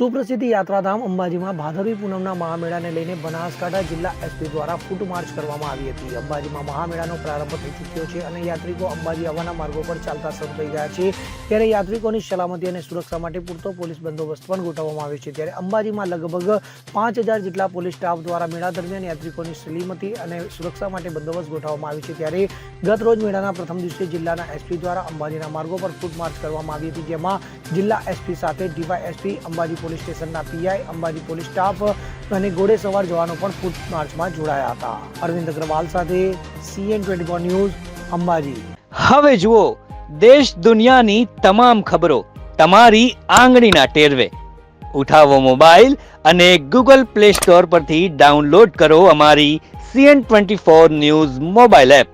સુપ્રસિદ્ધ યાત્રાધામ અંબાજીમાં ભાદરવી પૂનમના મહામેળાને લઈને બનાસકાંઠા જિલ્લા એસપી દ્વારા ફૂટ માર્ચ કરવામાં આવી હતી. અંબાજીમાં મહામેળાનો પ્રારંભ થઈ ચૂક્યો છે અને યાત્રિકો અંબાજી આવવાના માર્ગો પર ચાલતા શરૂ થઈ ગયા છે. ત્યારે યાત્રિકોની સલામતી અને સુરક્ષા માટે પૂરતો પોલીસ બંદોબસ્ત પણ ગોઠવવામાં આવ્યો છે. ત્યારે અંબાજીમાં લગભગ પાંચ હજાર જેટલા પોલીસ સ્ટાફ દ્વારા મેળા દરમિયાન યાત્રિકોની સલામતી અને સુરક્ષા માટે બંદોબસ્ત ગોઠવવામાં આવ્યો છે. ત્યારે ગત રોજ મેળાના પ્રથમ દિવસે જિલ્લાના એસપી દ્વારા અંબાજીના માર્ગો પર ફૂટ માર્ચ કરવામાં આવી હતી, જેમાં જિલ્લા એસપી સાથે ડીવાયએસપી અંબાજી પોલીસ સ્ટેશનના પીઆઈ, અંબાજી પોલીસ સ્ટાફ અને ઘોડે જવાનો પણ ફૂટ માર્ચમાં જોડાયા હતા. અરવિંદ અગ્રવાલ સાથે સીએન ટ્વેન્ટી ન્યૂઝ, અંબાજી. હવે જુઓ, દેશ દુનિયાની તમામ ખબરો તમારી આંગળીના ટેરવે. ઉઠાવો મોબાઈલ અને ગૂગલ પ્લે સ્ટોર પરથી ડાઉનલોડ કરો અમારી CN twenty four news mobile app.